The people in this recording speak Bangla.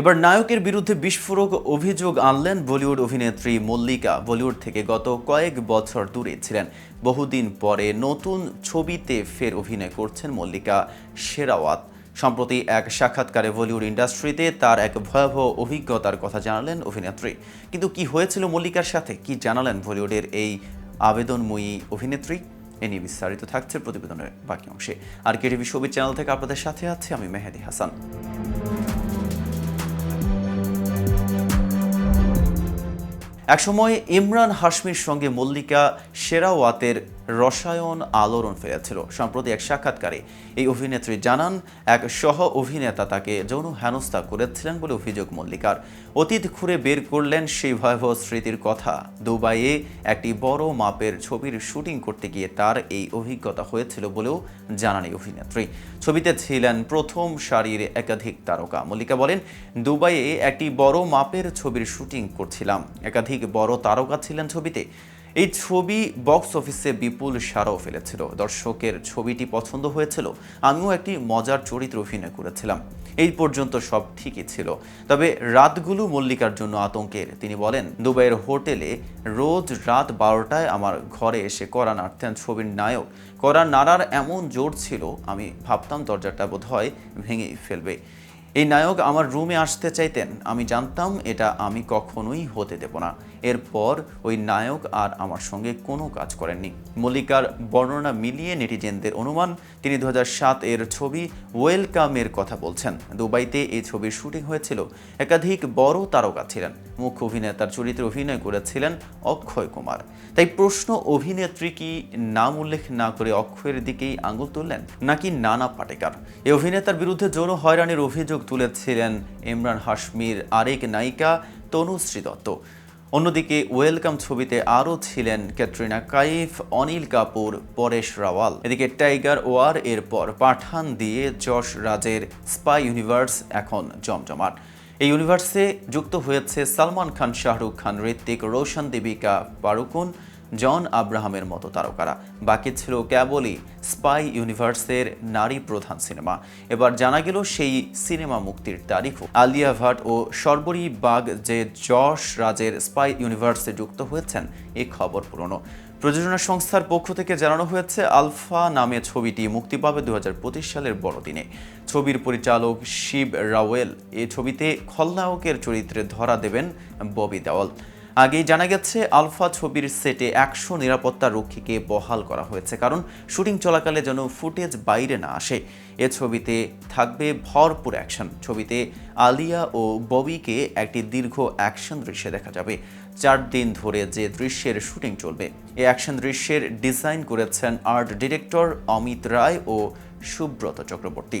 এবার নায়কের বিরুদ্ধে বিস্ফোরক অভিযোগ আনলেন বলিউড অভিনেত্রী মল্লিকা। বলিউড থেকে গত কয়েক বছর দূরে ছিলেন। বহুদিন পরে নতুন ছবিতে ফের অভিনয় করছেন মল্লিকা শেরাওয়াত। সম্প্রতি এক সাক্ষাৎকারে বলিউড ইন্ডাস্ট্রিতে তার এক ভয়াবহ অভিজ্ঞতার কথা জানালেন অভিনেত্রী। কিন্তু কি হয়েছিল মল্লিকার সাথে? কি জানালেন বলিউডের এই আবেদনময়ী অভিনেত্রী? এ নিয়ে বিস্তারিত থাকছে প্রতিবেদনের বাকি অংশে। আর কেটিভি ছবি চ্যানেল থেকে আপনাদের সাথে আছে আমি মেহেদি হাসান। একসময় ইমরান হাশমির সঙ্গে মল্লিকা শেরাওয়াতের রসায়ন আলোড়ন ফেলেছিল। সম্প্রতি এক সাক্ষাৎকারে এই অভিনেত্রী জানান, এক সহ অভিনেতা তাকে যৌন হেনস্থা করেছিলেন বলে অভিযোগ মল্লিকার। অতীত খুঁড়ে বের করলেন সেই ভয়াবহ স্মৃতির কথা। দুবাইয়ে একটি বড় মাপের ছবির শুটিং করতে গিয়ে তার এই অভিজ্ঞতা হয়েছিল বলেও জানান এই অভিনেত্রী। ছবিতে ছিলেন প্রথম সারির একাধিক তারকা। মল্লিকা বলেন, দুবাইয়ে একটি বড় মাপের ছবির শুটিং করছিলাম। একাধিক বড় তারকা ছিলেন ছবিতে। এই ছবি বক্স অফিসে বিপুল সারাও ফেলেছিল। দর্শকের ছবিটি পছন্দ হয়েছিল। আমিও একটি মজার চরিত্র অভিনয় করেছিলাম। এই পর্যন্ত সব ঠিকই ছিল। তবে রাতগুলো মল্লিকার জন্য আতঙ্কের। তিনি বলেন, দুবাইয়ের হোটেলে রোজ রাত বারোটায় আমার ঘরে এসে করা নাড়তেন ছবির নায়ক, করা নাড়ার এমন জোর ছিল, আমি ভাবতাম দরজাটা বোধহয় ভেঙেই ফেলবে। এই নায়ক আমার রুমে আসতে চাইতেন। আমি জানতাম এটা আমি কখনোই হতে দেব না। এরপর ওই নায়ক আর আমার সঙ্গে কোনো কাজ করেননি। মল্লিকার বর্ণনা মিলিয়ে নেটিজেনদের অনুমান, তিনি দু হাজার সাত এর ছবি ওয়েলকামের কথা বলছেন। দুবাইতে এই ছবির শুটিং হয়েছিল। একাধিক বড় তারকা ছিলেন। মুখ্য অভিনেতার চরিত্রে অভিনয় করেছিলেন অক্ষয় কুমার। তাই প্রশ্ন, অভিনেত্রী কি নাম উল্লেখ না করে অক্ষয়ের দিকেই আঙুল তুললেন নাকি নানা পাটেকার? এই অভিনেতার বিরুদ্ধে যৌন হয়রানির অভিযোগ তুলেছিলেন ইমরান হাশমির আরেক নায়িকা তনুশ্রী দত্ত। অন্যদিকে ওয়েলকাম ছবিতে আরও ছিলেন ক্যাটরিনা কাইফ, অনিল কাপুর, পরেশ রাওয়াল। এদিকে টাইগার ওয়ার এর পর পাঠান দিয়ে যশ রাজের স্পাই ইউনিভার্স এখন জমজমাট। এই ইউনিভার্সে যুক্ত হয়েছে সালমান খান, শাহরুখ খান ঋত্বিক রোশন দেবিকা পারুকুন জন আব্রাহামের মতো তারকারা। বাকি ছিল কেবলই স্পাই ইউনিভার্সের নারী প্রধান সিনেমা। এবার জানা গেল সেই সিনেমা মুক্তির তারিখও। আলিয়া ভাট ও সর্বরী বাগ যে যশ রাজের স্পাই ইউনিভার্সে যুক্ত হয়েছেন, এ খবর পুরনো। প্রযোজনা সংস্থার পক্ষ থেকে জানানো হয়েছে, আলফা নামে ছবিটি মুক্তি পাবে দু হাজার পঁচিশ সালের বড়দিনে। ছবির পরিচালক শিব রাওয়েল এ ছবিতে খলনায়কের চরিত্রে ধরা দেবেন ববি দেওয়াল। আগেই জানা গেছে, আলফা ছবির সেটে একশো নিরাপত্তা রক্ষীকে বহাল করা হয়েছে। কারণ, শুটিং চলাকালে যেন ফুটেজ বাইরে না আসে। এ ছবিতে থাকবে ভরপুর অ্যাকশন। ছবিতে আলিয়া ও ববিকে একটি দীর্ঘ অ্যাকশন দৃশ্যে দেখা যাবে। চার দিন ধরে যে দৃশ্যের শুটিং চলবে এই অ্যাকশন দৃশ্যের ডিজাইন করেছেন আর্ট ডিরেক্টর অমিত রায় ও সুব্রত চক্রবর্তী।